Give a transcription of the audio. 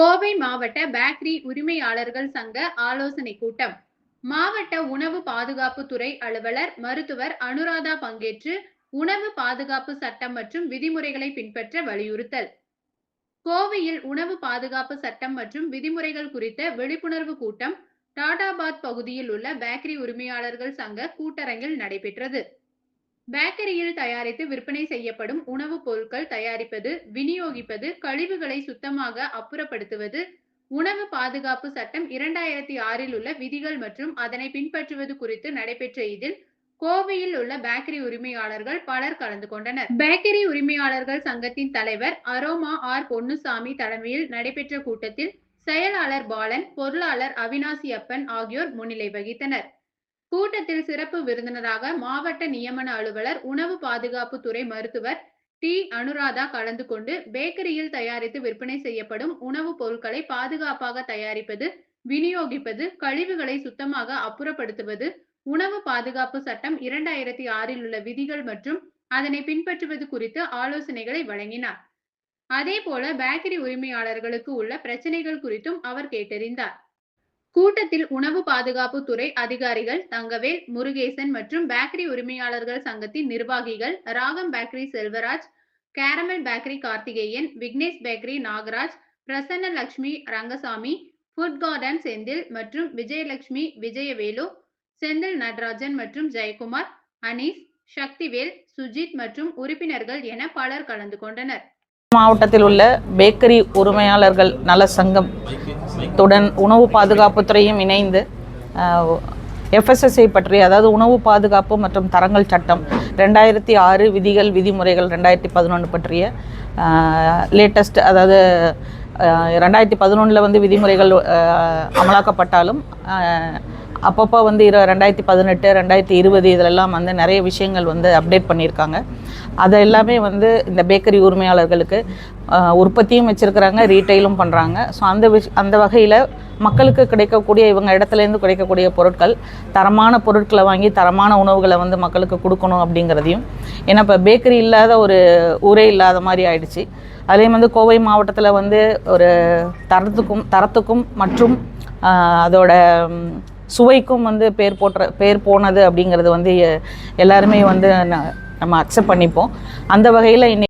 கோவை மாவட்ட பேக்கரி உரிமையாளர்கள் சங்க ஆலோசனை கூட்டம். மாவட்ட உணவு பாதுகாப்பு துறை அலுவலர் மருத்துவர் அனுராதா பங்கேற்று உணவு பாதுகாப்பு சட்டம் மற்றும் விதிமுறைகளை பின்பற்ற வலியுறுத்தல். கோவையில் உணவு பாதுகாப்பு சட்டம் மற்றும் விதிமுறைகள் குறித்த விழிப்புணர்வு கூட்டம் டாடாபாத் பகுதியில் உள்ள பேக்கரி உரிமையாளர்கள் சங்க கூட்டரங்கில் நடைபெற்றது. பேக்கரியில் தயாரித்து விற்பனை செய்யப்படும் உணவுப் பொருட்கள் தயாரிப்பது விநியோகிப்பது கழிவுகளை சுத்தமாக அப்புறப்படுத்துவது உணவு பாதுகாப்பு சட்டம் இரண்டாயிரத்தி ஆறில் உள்ள விதிகள் மற்றும் அதனை பின்பற்றுவது குறித்து நடைபெற்ற இதில் கோவையில் உள்ள பேக்கரி உரிமையாளர்கள் பலர் கலந்து கொண்டனர். பேக்கரி உரிமையாளர்கள் சங்கத்தின் தலைவர் அரோமா ஆர். பொன்னுசாமி தலைமையில் நடைபெற்ற கூட்டத்தில் செயலாளர் பாலன் பொருளாளர் அவினாசி அப்பன் ஆகியோர் முன்னிலை வகித்தனர். கூட்டத்தில் சிறப்பு விருந்தினராக மாவட்ட நியமன அலுவலர் உணவு பாதுகாப்பு துறை மருத்துவர் டி. அனுராதா கலந்து கொண்டு பேக்கரியில் தயாரித்து விற்பனை செய்யப்படும் உணவுப் பொருட்களை பாதுகாப்பாக தயாரிப்பது விநியோகிப்பது கழிவுகளை சுத்தமாக அப்புறப்படுத்துவது உணவு பாதுகாப்பு சட்டம் இரண்டாயிரத்தி ஆறில் உள்ள விதிகள் மற்றும் அதனை பின்பற்றுவது குறித்து ஆலோசனைகளை வழங்கினார். அதே போல பேக்கரி உரிமையாளர்களுக்கு உள்ள பிரச்சனைகள் குறித்தும் அவர் கேட்டறிந்தார். கூட்டத்தில் உணவு பாதுகாப்பு துறை அதிகாரிகள் தங்கவேல் முருகேசன் மற்றும் பேக்கரி உரிமையாளர்கள் சங்கத்தின் நிர்வாகிகள் Ragam bakery Selvaraj caramel bakery Karthikeyan Vignesh bakery Nagaraj Prasanna Lakshmi Rangasamy food garden Senthil மற்றும் விஜயலட்சுமி விஜயவேலு செந்தில் நடராஜன் மற்றும் ஜெயக்குமார் அனீஸ் சக்திவேல் சுஜித் மற்றும் உறுப்பினர்கள் என பலர் கலந்து கொண்டனர். மாவட்டத்தில் உள்ள பேக்கரி உரிமையாளர்கள் நல சங்கம் துடன் உணவு பாதுகாப்புத்துறையும் இணைந்து எஃப்எஸ்எஸ்ஐ பற்றி அதாவது உணவு பாதுகாப்பு மற்றும் தரங்கள் சட்டம் ரெண்டாயிரத்தி ஆறு விதிகள் விதிமுறைகள் ரெண்டாயிரத்தி பதினொன்று பற்றிய லேட்டஸ்ட் அதாவது ரெண்டாயிரத்தி பதினொன்றில் வந்து விதிமுறைகள் அமலாக்கப்பட்டாலும் அப்பப்போ வந்து இரு ரெண்டாயிரத்தி பதினெட்டு ரெண்டாயிரத்தி இருபது இதிலெல்லாம் வந்து நிறைய விஷயங்கள் வந்து அப்டேட் பண்ணியிருக்காங்க. அதை எல்லாமே வந்து இந்த பேக்கரி உரிமையாளர்களுக்கு உற்பத்தியும் வச்சுருக்கிறாங்க ரீட்டைலும் பண்ணுறாங்க ஸோ அந்த விஷ் அந்த வகையில் மக்களுக்கு கிடைக்கக்கூடிய இவங்க இடத்துலேருந்து கிடைக்கக்கூடிய பொருட்கள் தரமான பொருட்களை வாங்கி தரமான உணவுகளை வந்து மக்களுக்கு கொடுக்கணும் அப்படிங்கிறதையும் ஏன்னா இப்போ பேக்கரி இல்லாத ஒரு ஊரே இல்லாத மாதிரி ஆயிடுச்சு. அதே வந்து கோவை மாவட்டத்தில் வந்து ஒரு தரத்துக்கும் தரத்துக்கும் மற்றும் அதோட சுவைக்கும் வந்து பேர் போற்ற பேர் போனது அப்படிங்கிறது வந்து எ- எல்லாருமே வந்து நம்ம அக்செப்ட் பண்ணிப்போம். அந்த வகையில் இன்னைக்கு